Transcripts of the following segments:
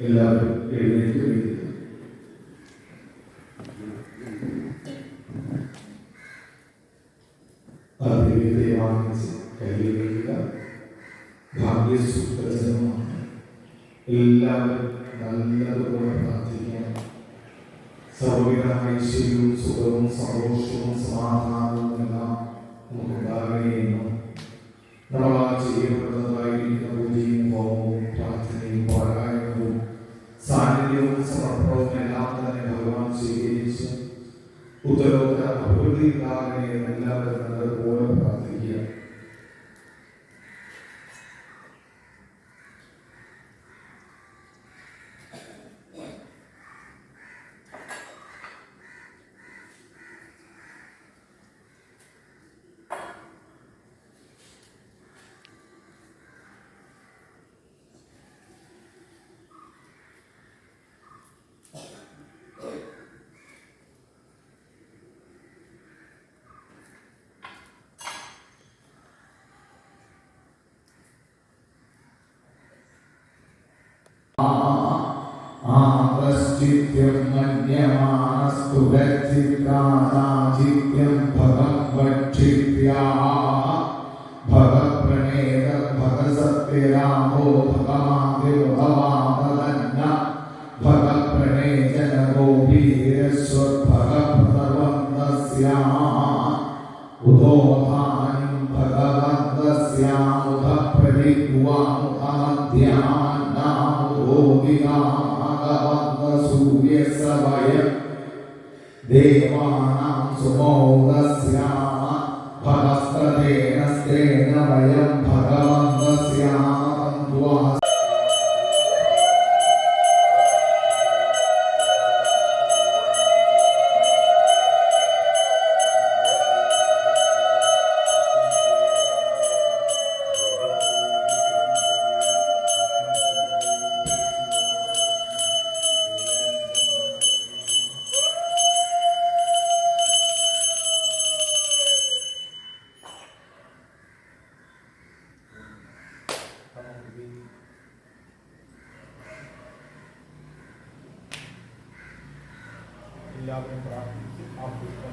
en este എല്ലാവരും masjid yang obrigado em prática.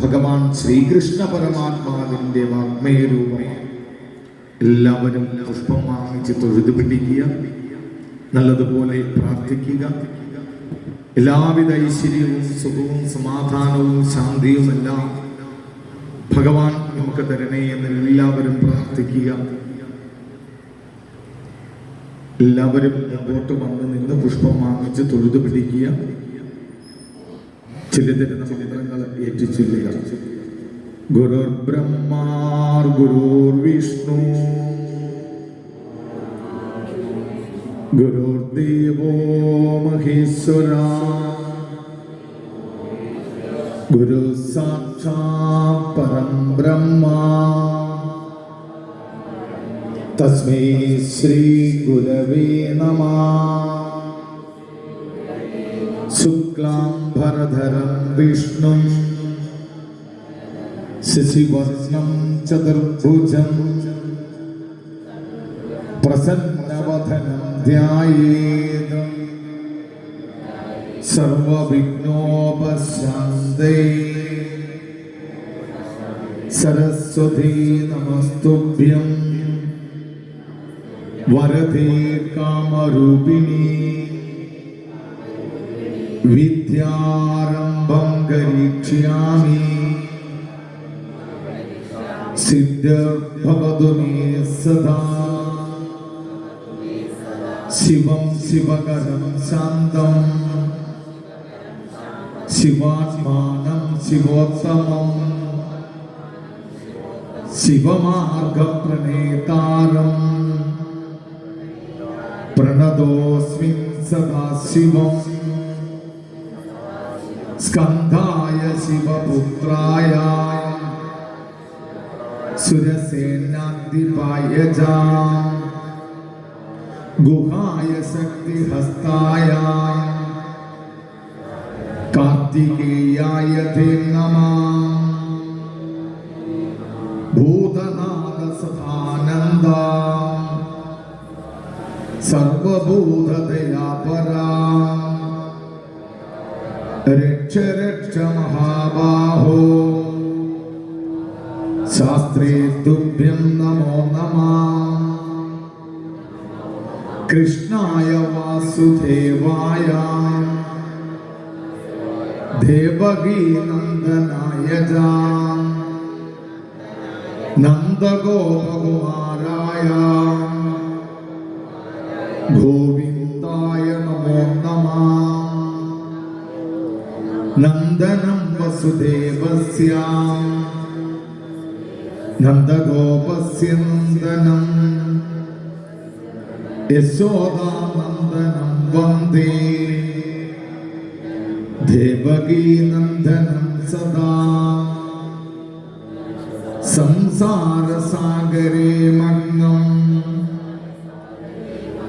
ഭഗവാൻ ശ്രീകൃഷ്ണ പരമാത്മാവിന്റെ വാഗ്മയ രൂപം എല്ലാവരും പുഷ്പം വാങ്ങിച്ച് തൊഴുതു പിടിക്കുക നല്ലതുപോലെ പ്രാർത്ഥിക്കുക. എല്ലാവിധ ഐശ്വര്യവും സുഖവും സമാധാനവും ശാന്തിയും എല്ലാം ഭഗവാൻ നമുക്ക് തരണേ എന്ന് എല്ലാവരും പ്രാർത്ഥിക്കുക. എല്ലാവരും മുമ്പോട്ട് വന്ന് നിന്ന് പുഷ്പം വാങ്ങിച്ച് തൊഴുതു പിടിക്കുക. ചിലതരുന്ന മന്ത്രങ്ങൾ ഏറ്റുചൊല്ലുക ഗുരുർ ബ്രഹ്മാർ ഗുരുർ വിഷ്ണു. ഗുരുർദേവോ മഹേശ്വര. ഗുരു സാക്ഷാ പരം ബ്രഹ്മ. തസ്മൈ ശ്രീ ഗുരവേ നമ. ശുക്ലാംബരധരം വിഷ്ണു ശശിവർണം ചതുർഭുജം പ്രസന്നവധനം ധ്യായേത് സർവവിഘ്നോപശാന്തേ സരസ്വതീ നമസ്തുഭ്യം വരദേ കാമരൂപിണി വിദ്യാരംഭം കരീക്ഷ്യാമി സിദ്ധിർഭവതു മേ സദാ ശിവം ശിവകരം ശാന്തം. ശിവാത്മാനം ശിവോത്തമം. ശിവമാർഗപ്രണേതാരം. പ്രണതോസ്മി സദാശിവം. സ്കന്ധായ ശിവപുത്രായ സുരസേനാധിപായ ഗുഹായ ശക്തിഹസ്തായ കാർത്തികേയായ തേ നമ ഭൂതനാഥ സദാനന്ദ സർവഭൂതദയാപരാ രക്ഷ മഹാബാഹോ. ശാസ്ത്രേ തുഭ്യം നമോ നമ. കൃഷ്ണായ വാസുദേവായ. ദേവകീ നന്ദനായ ച നന്ദഗോപകുമാരായ ഗോവിന്ദായ നന്ദനം വസുദേവസ്യ നന്ദഗോപസ്യ നന്ദനം യശോദാനന്ദനം വന്ദേ ദേവകീനന്ദനം സദാ। സംസാരസാഗരേ മഗ്നം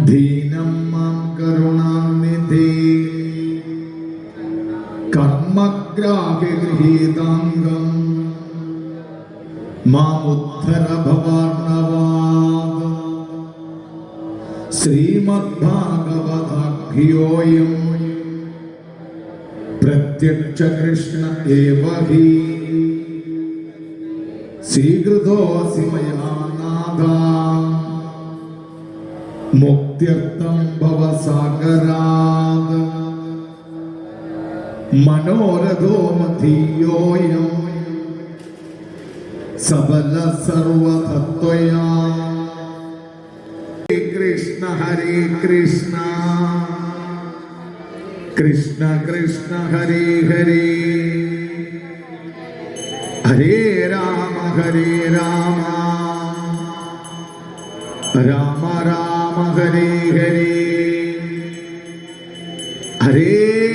ദീനം മാമുദ്ധര ഭവാർണവാദ ശ്രീമദ്ഭാഗവതാഖ്യോയം. പ്രത്യക്ഷ കൃഷ്ണ ഏവ ഹി. സ്വീകൃതോസി മയാ നാഥ മുക്ത്യർത്ഥം ഭവസാഗരാത് മനോരഥോ മധീയോയം സബല സർവതത്വയാ കൃഷ്ണ ഹരേ കൃഷ്ണ. കൃഷ്ണ കൃഷ്ണ ഹരേ ഹരേ. ഹരേ രാമ ഹരേ രാമ. രാമ രാമ ഹരേ ഹരേ. ഹരേ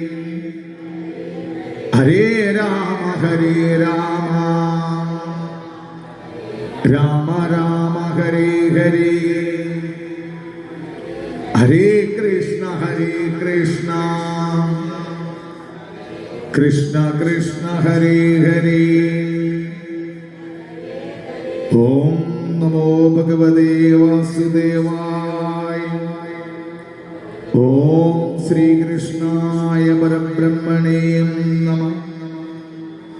രാമ ഹരേ രാമ. രാമ രാമ ഹരേ ഹരേ. ഹരേ കൃഷ്ണ ഹരേ കൃഷ്ണ. കൃഷ്ണ കൃഷ്ണ ഹരേ ഹരേ. ഓം നമോ ഭഗവതേ വാസുദേവായ. ഓം ശ്രീകൃഷ്ണായ പരബ്രഹ്മണേ നമ.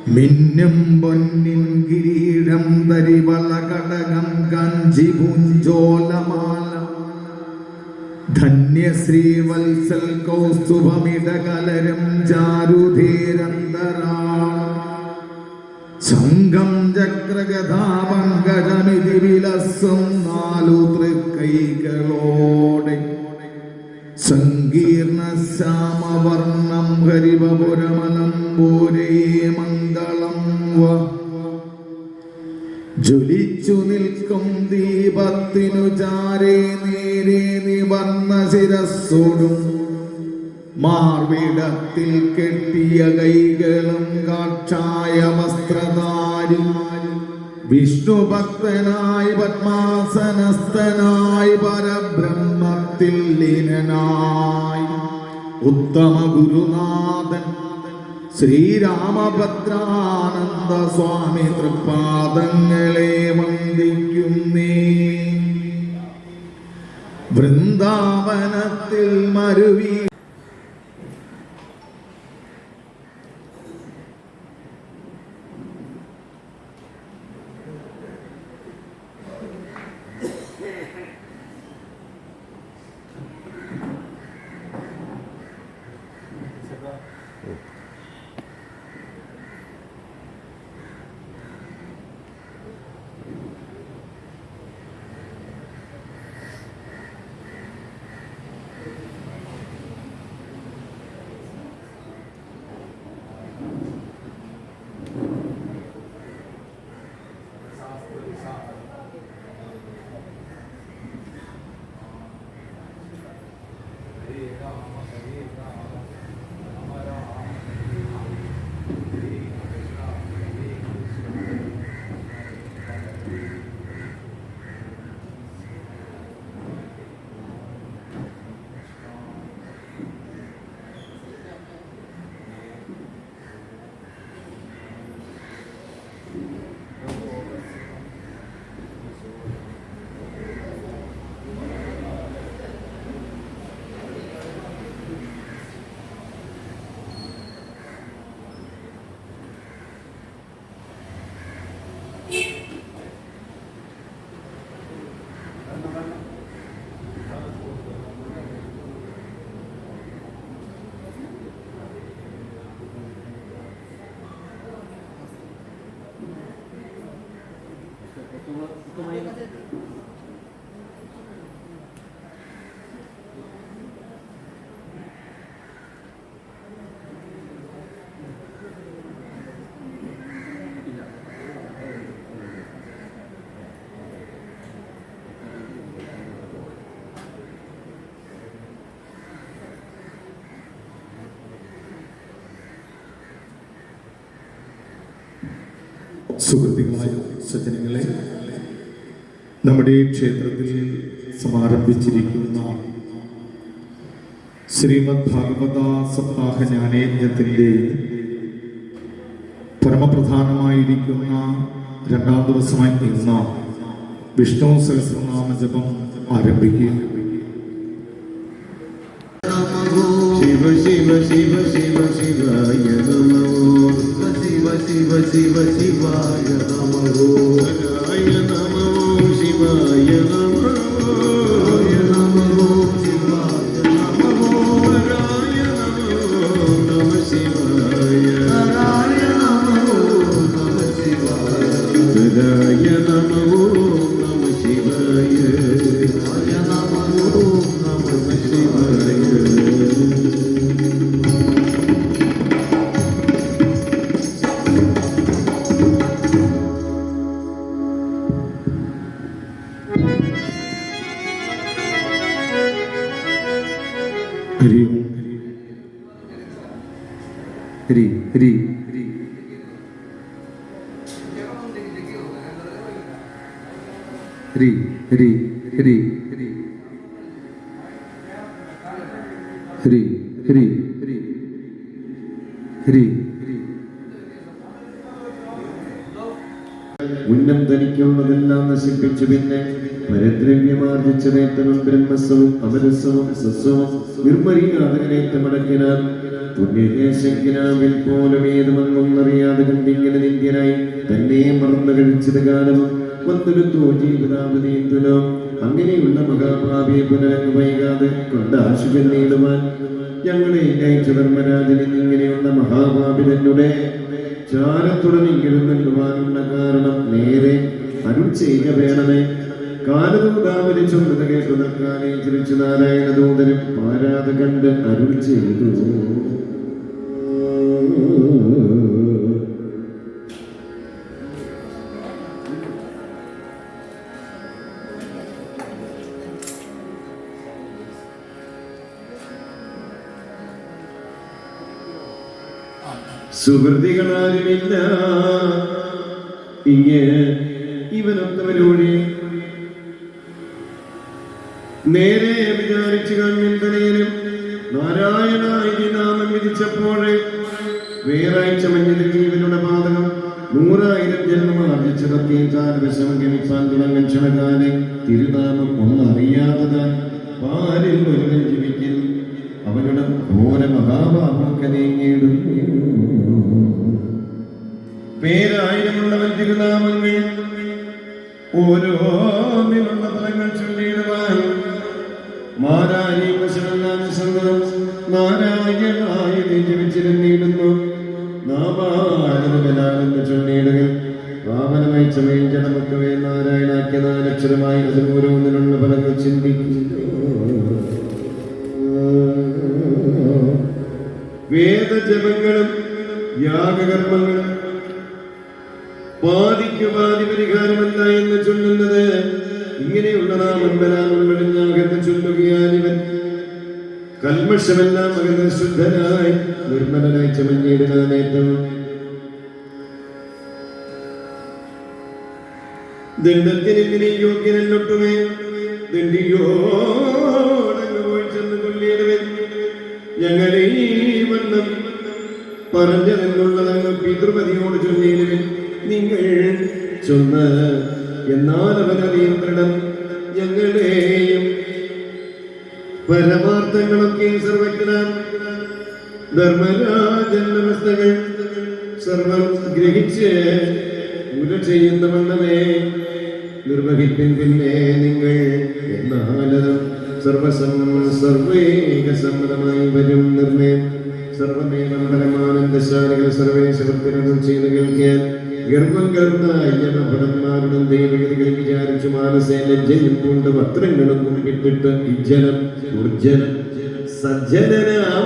മിന്നും പൊന്നിൻ കിരീടം തരിവള കടകം കാഞ്ചി പൂഞ്ചോലമാല. ധന്യശ്രീ വത്സൽ കൗസ്തുഭമിടകലരം ചാരുധീരന്തരാ ശംഖം ചക്രഗതാപങ്കജമിതി വിലസും നാലു തൃക്കൈകളോടെ. സങ്കീർണ ശ്യാമവർണം ഹരിവപുരമലം പോരേ ജ്വലിച്ചു നിൽക്കും ദീപത്തിനു ചാരേ നേരെ നിവർന്ന ശിരസ്സോടും. മാർവിടത്തിൽ കെട്ടിയ കൈകളും കാക്ഷായ വസ്ത്രധാരി. വിഷ്ണു ഭക്തനായി പത്മാസനസ്ഥനായി പരബ്രഹ്മത്തിൽ ലീനനായി. ഉത്തമ ഗുരുനാഥൻ ശ്രീരാമഭദ്രാനന്ദ സ്വാമി തൃപ്പാദങ്ങളെ വന്ദിക്കുന്നേ. വൃന്ദാവനത്തിൽ മരുവി സുഹൃത്തുക്കളായ സജ്ജനങ്ങളെ നമ്മുടെ ക്ഷേത്രത്തിൽ സമാരംഭിച്ചിരിക്കുന്ന ശ്രീമദ് ഭാഗവത സപ്താഹ ജ്ഞാനേന്ദ്രത്തിന്റെ പരമപ്രധാനമായിരിക്കുന്ന രണ്ടാം ദിവസമായി ഇന്ന് വിഷ്ണു സഹസ്രനാമ ജപം ആരംഭിക്കുക ശിവ ശിവ ശിവ ശിവ ശിവായ നമോ. ശിവ ശിവ ശിവ ശിവായ നമോ. Yama. രി രി രി. രി രി രി ഉന്നം ധനിക്കുള്ളതെല്ലാം നശിപ്പിച്ചു പിന്നെ പരദ്രവ്യമാർജിച്ചതേത്തനും ബ്രഹ്മസവും അമരസവും സസ്വവും നിർമ്മരീയാതകനേത്തമടക്കിനാൻ പുണ്യദേശക്കിനാവിൽ പോലും ഏതുമെന്നൊന്നറിയാതെ കണ്ടിങ്ങനെ നിന്ദ്യനായി തന്നെ മറന്നു കഴിച്ചത് കാലവും ജീവിതാവതീന്തുലോ അങ്ങനെയുള്ള മഹാഭാവിയെ പുനരങ്ങ് വൈകാതെ കൊണ്ട് ആശുപൻ നേടുവാൻ ഞങ്ങളെ ധർമ്മരാജനിൽ ഇങ്ങനെയുള്ള മഹാഭാവി തന്നെ ചാരത്തുടനെങ്കിലും നൽകുവാനുള്ള കാരണം നേരെ അരുൾ ചെയ്യുക വേണമേ. കാലദൂതാവലിച്ചുള്ളത് കേട്ടു നിൽക്കാനേ ചിരിച്ചു നാരായണ ദൂതനും പാരാതെ കണ്ട് അരുൾ ചെയ്തു. സുഹൃതികളാരുമില്ല. ഇങ്ങനെ ഇവനൊത്തവരൂഴി നേരെ വിചാരിച്ചു കണ്ണിൽ നാരായണായി നാമം വിധിച്ചപ്പോഴേ വേറാഴ്ച മഞ്ഞിൽ ജീവനുടെ പാതകം നൂറായിരം ജന്മം ആർജിച്ചതൊക്കെ വിഷമം ഗമിപ്പാൻ തുടങ്ങൻ ക്ഷണകാലെ തിരുനാമം ഒന്നറിയാത്തതാൻ പാലിൽ ഒരുവൻ ജീവിക്കും. അവരുടെ ഘോര മഹാഭാവമൊക്കെ നീങ്ങിയിടുന്നു പേരായിരമുള്ളവൻ തിരുനാമങ്ങൾ ഓരോന്നിലുള്ള ഫലങ്ങൾ ചൊല്ലിയിടുവാൻ നാരായണാക്കിയ നാലക്ഷരമായി അതിൽ ഓരോന്നിനുള്ള ഫലങ്ങൾ ചിന്തിക്കുന്നു. യോഗ്യനല്ലൊട്ടുമേ ദണ്ഡിയോടങ്ങ് പോയി ചെന്ന് ഞങ്ങളെ ഈ വണ്ണം പറഞ്ഞതെന്നുള്ളതങ്ങ് പിതൃപതിയോട് ചൊല്ലിയിടുവൻ നിങ്ങൾ ചൊന്ന് എന്നാൽ അവനറിയന്ത്രണം ഞങ്ങളെയും പരമാർത്ഥങ്ങളൊക്കെ സർവജ്ഞനാം. ധർമ്മരാജൻ വ്യവസ്ഥകൾ സർവം ഗ്രഹിച്ച് ഉല ചെയ്യുന്ന വണ്ണമേ നിർവഹിപ്പിൻ പിന്നെ നിങ്ങൾ എന്നാലതും സർവസം സർവേക സമ്മതമായി വരും നിർണയം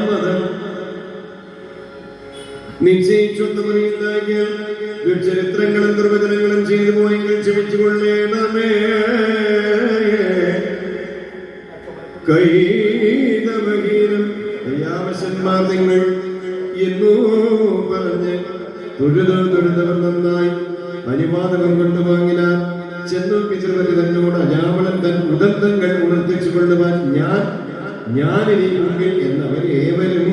മതം നിശ്ചയിച്ചൊന്നുമറിയില്ലാകിയ ദുർചരിത്രങ്ങളും ദുർവചനങ്ങളും ചെയ്തു പോയെങ്കിൽ ക്ഷമിച്ചു കൊള്ളേണമേ കൈതമഹീനം നിങ്ങൾ എന്നോ പറഞ്ഞ് തൊഴുതോ തൊഴുതവർ നന്നായി അനുവാദകം കൊണ്ട് വാങ്ങിനാൻ ചെന്നു പിതൃവര് തന്നോട് അജാവളൻ തൻ ഉദന്തങ്ങൾ ഉണർത്തിച്ചു കൊള്ളുവാൻ ഞാൻ മുമ്പിൽ എന്നവരേവരും.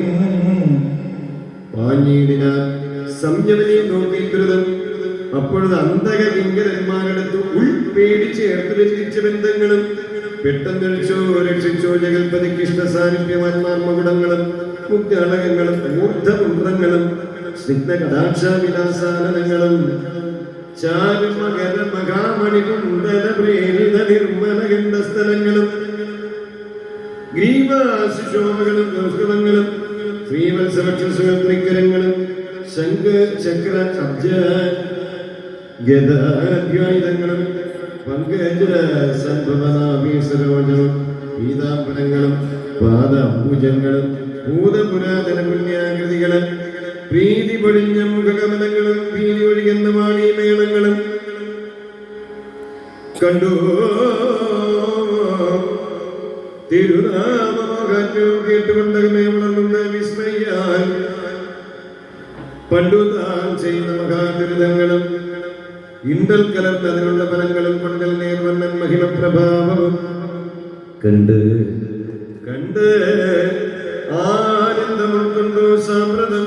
സംയമനെ നോക്കി അപ്പോഴത് അന്തക കിങ്കരന്മാരെടുത്ത് ഉൾപേടി ചേർത്ത് ബന്ധങ്ങളും ബന്ധങ്ങളും പെട്ടെന്നൊഴിച്ചോ രക്ഷിച്ചോ ജഗൽപതിക്ക് ഇഷ്ടസാന്നിധ്യവാന്മാർ മകുടങ്ങളും മുഗ്ധാളകങ്ങളും ഊർദ്ധപുണ്ഡങ്ങളും സ്നിഗ്ധകടാക്ഷാവിലാസാനങ്ങളും ചാരുമകര മഹാമണി ത്രിക്കരങ്ങളും ശംഖ ചക്ര അബ്ജ ഗതാധ്യായുധങ്ങളും പങ്കജ സംഭവനാഭീസരോജവും പീതാംബരങ്ങളും പാദപൂജങ്ങളും ഭൂതപുരാതന പുണ്യാകൃതികളും പ്രീതി പൊഴിഞ്ഞ മുഖകമലങ്ങളും ഭീതി ഒഴിയുന്ന വാണിമേളങ്ങളും കണ്ടു? തിരുനാമമകറ്റവും കേട്ടുകൊണ്ടകമേ വളർന്നുന്ന വിസ്മയാൽ പണ്ടു താൻ ചെയ്യുന്ന മഹാദുരിതങ്ങളും ഇണ്ടൽ കലർന്ന് അതിനുള്ള ഫലങ്ങളും കൊണ്ടൽ നേർവണ്ണൻ മഹിമ പ്രഭാവവും കണ്ട് കണ്ട് ആനന്ദം ഉൾക്കൊണ്ടു സാമ്പ്രതം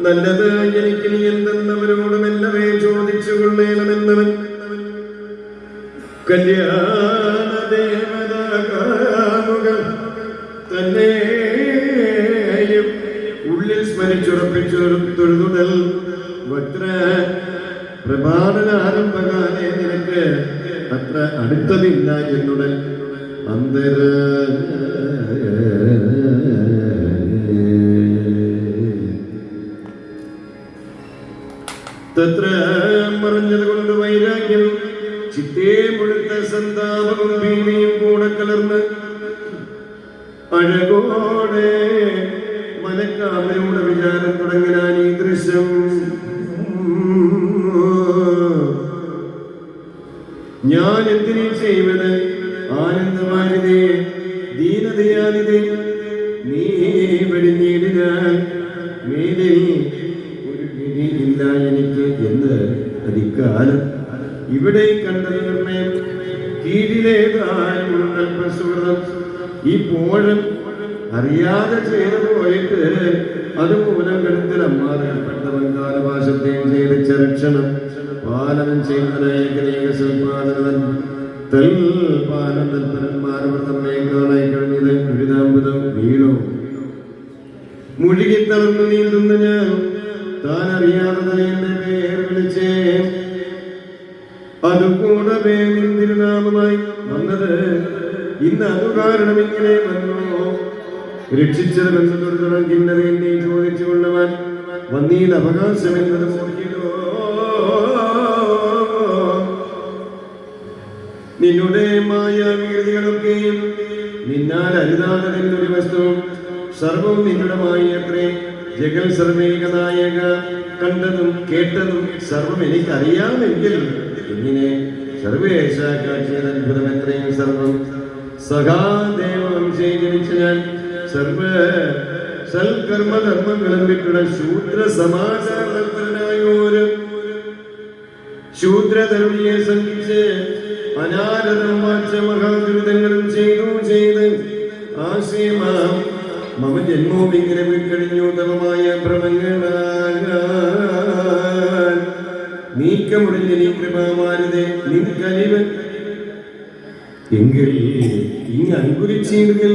നല്ലത് എനിക്ക് നീ എന്തെന്നവരോടും എല്ലാവേ ചോദിച്ചു കൊള്ളേണമെന്നവൻ കല്യാണ ദേവതകൾ തന്നെയും സ്മരിച്ചുറപ്പിച്ചൊരു വക്ര പ്രഭാതന നിനക്ക് അത്ര അടുത്തതില്ല എന്നുടൽ അന്തര വെടിഞ്ഞിടിനാൽ മേലെ ഒരു വിധിയില്ല എനിക്ക് എന്ന് അധികാലം ഇവിടെ ഇപ്പോഴും അറിയാതെ ചെയ്തു പോയിട്ട് അതുമൂലം കഴുത്തിൽ അമ്മാറിൽപ്പെട്ട ബംഗാളഭാഷത്തെയും ചെയ്ത് ചരക്ഷണം പാലനം ചെയ്യുന്നതിനേക സൽപാലനം തൽ പാലം തൽപരന്മാരവർ തമ്മെ കാണായി രക്ഷിച്ചത് ബന്ധപ്പെടുത്തണം കിന്നറി എന്നെ ചോദിച്ചു കൊള്ളുവാൻ വന്നീത് അവകാശം എന്നത് നിന്നുടെ മായാവീതികളൊക്കെയും നിന്നാൽ അരുതാതതെന്നൊരു വസ്തു സർവം നിന്നുടെ മായത്രേ ജഗൽ സർവേകനായക കണ്ടതും കേട്ടതും സർവം എനിക്കറിയാമെങ്കിൽ ഇങ്ങനെ സർവേശ കാട്ടിയത് അത്ഭുതം എത്രയും സർവം സഹാദേവം ജനിച്ച ഞാൻ സർവ സൽക്കർമ്മധർമ്മങ്ങളും വിട്ടുള്ള ശൂദ്ര സമാജാനോര് ശൂദ്രധർമ്മിയെ സംഘിച്ച് അനാരതം വാച്ച മഹാദുരിതങ്ങളും ചെയ്തു ചെയ്ത് ആശയമാം മമ ജന്മവും ഇങ്ങനെ കഴിഞ്ഞു തമമായ ഭ്രമങ്ങളാകാൻ. നീക്കമുടിഞ്ഞ നീ കൃപാമാരുതേ നിൻ കലിവൻ എങ്കിൽ ഇനി അങ്കുരിച്ചീടുകിൽ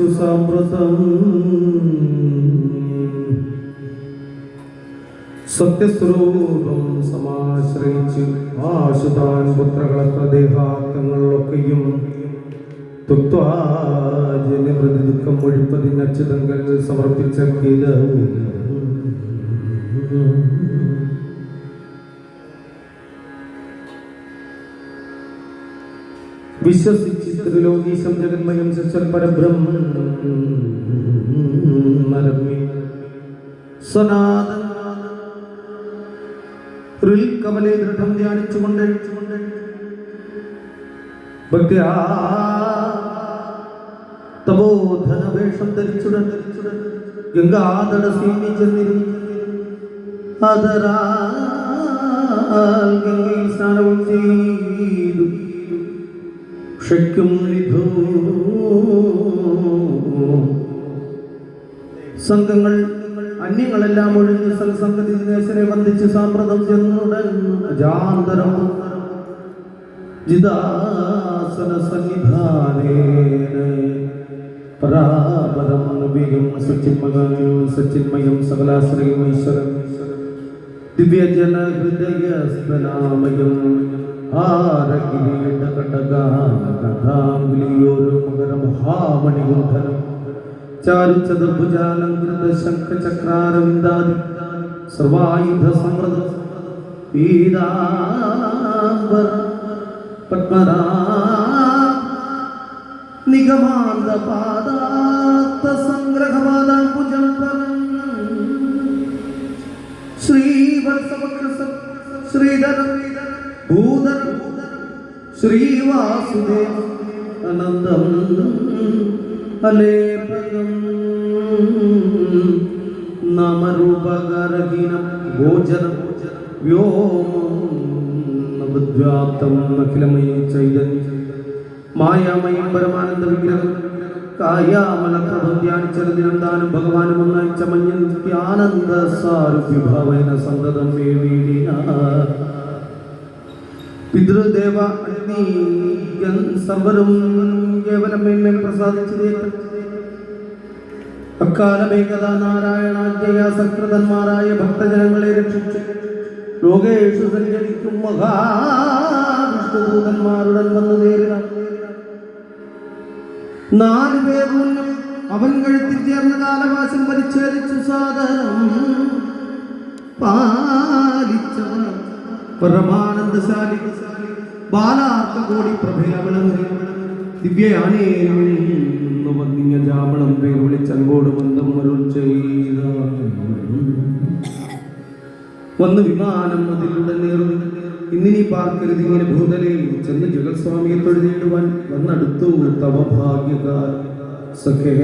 സമർപ്പിച്ചുറപ്പിച്ചു സാമ്പ്രതം സത്യസ്വരൂപം സമാശ്രയിച്ച് ആശുതാൻ പുത്രകളത്ര ദേഹാർത്ഥങ്ങളിലൊക്കെയും തുക്വാജനവൃതി ദുഃഖം ഒഴിപ്പതിന് അച്യുതങ്ങൾ സമർപ്പിച്ച ഗീതവും. വിശ്വസിച്ച് ത്രിലോകീശം ജഗന്മയം സച്ചൽ പരബ്രഹ്മം സനാതന കമലെ ദൃഢം ധ്യാനിച്ചുകൊണ്ട്. ഭക്തിയാ. തപോധന വേഷം ധരിച്ചുടൻ. ഗംഗാതട സീമി ചെന്നിരുന്നു അതരാൽ ഗംഗയിൽ സ്നാനവും ചെയ്തു. ക്ഷയ്ക്കും വിധു സംഘങ്ങൾ അന്യങ്ങളെല്ലാം ഒഴിഞ്ഞ് സൽസംഗതി ദിനേശനെ വന്ദിച്ച് സാമ്പ്രതം ചെന്നുടൻ അജാന്തരം. ജിദാസന സന്നിധാനേന പരാപരം വിയും സച്ചിന്മയം സച്ചിന്മയം സകലാശ്രയം ഈശ്വരം ദിവ്യജന ഹൃദയസ്തനാമയം ആരകിരീട കടകാംഗുലിയോരു മകര മഹാമണികുന്ധനം ചാരു ചതുർഭുജാലങ്കൃത ശംഖചക്രാരവിന്ദാദി സർവായുധ സമൃദ്ധ പീതാംബര പത്മനാ നിഗമാന്ത ശ്രീവാസുദേവ അനന്തം അലേപകം നാമരൂപകരഹീനം ഗോചര വ്യോമം അഖിലമയ ചൈതന്യം. മായാമയം പരമാനന്ദ വിഗ്രഹം. കായാമലപ്രഭം ധ്യാനിച്ചതിനും ദാനം ഭഗവാനും ഒന്നയച്ച മഞ്ഞൻ നിത്യാനന്ദ സന്തതം വേവീടിന പിതൃദേവ അഗ്നിഗൻ സർവരും കേവലം പ്രസാദിച്ചതേറ്റം. അക്കാലമേകഥ നാരായണാജ്ഞയ സകൃതന്മാരായ ഭക്തജനങ്ങളെ രക്ഷിച്ചു. ലോകേഷു സഞ്ചരിക്കും മഹാവിഷ്ണുദൂതന്മാരുടെ വന്നു നേരിട നാല് പേർ മുന്നും അവൻ കഴുത്തിൽ ചേർന്ന കാലവാസം പരിച്ഛേദിച്ചു സാദരം പാലിച്ചവർ പരമാനന്ദശാലി. ബാലാർക്ക കോടി ദിവ്യയാനേനും വന്നിങ്ങ ജാമളം പേർ വിളിച്ചങ്കോട് വന്ന് വിമാനം അതിലൂടെ നേറും. ഇന്നിനി പാർക്കരുത് ഇങ്ങനെ ഭൂതലയിൽ ചെന്ന് ജഗത്സ്വാമിയെ തൊഴുതിടുവാൻ വന്നടുത്തു തവ ഭാഗ്യകാർ സഖേ.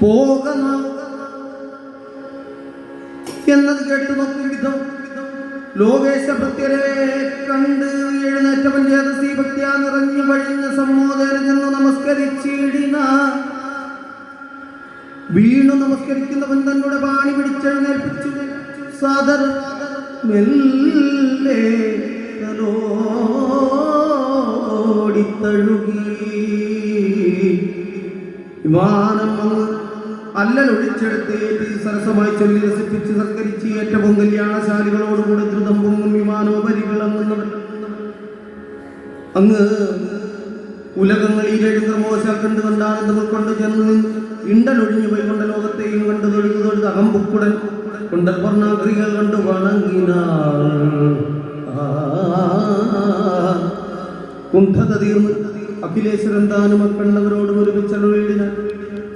പോകണ. എന്നത് കേട്ട് നോക്കി വിധം ലോകേശ ഭക്തരെ കണ്ട് എഴുന്നേറ്റവൻ ചേതസി ഭക്തിയ നിറഞ്ഞു വഴിഞ്ഞ സമ്മോദന ചെന്ന് നമസ്കരിച്ചിടിന. വീണു നമസ്കരിക്കുന്നവൻ തന്നോട് പാണി പിടിച്ചെഴുന്നേൽപ്പിച്ചു. സാദർ മെല്ലെ വിമാനം സരസമായി ചൊല്ലി രസിപ്പിച്ച് സത്കരിച്ച് ഏറ്റവും കല്യാണശാലികളോടുകൂടെ ദ്രുതം പൊങ്ങും വിമാനോപരി വിളങ്ങുന്നവൻ അങ്ങ് ഉലകങ്ങൾ എഴുന്ന മോശം കണ്ടു കണ്ടാനന്ദം ഉൾക്കൊണ്ട് ചെന്ന് ഇണ്ടലൊഴിഞ്ഞു പോയി കൊണ്ട ലോകത്തെയും കണ്ട് തൊഴുതു തൊഴുത് അകമ്പുക്കുടൻ കൊണ്ട പർണാഗ്രികൾ കണ്ട് വണങ്ങിനാൾ. കുണ്ഠത തീർന്ന് അഖിലേശ്വരൻ താനും അക്കണ്ണവരോടും ഒരുമിച്ചൊഴിടിന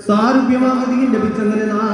സാരൂപ്യമാകതിയും ലഭിച്ചങ്ങനെ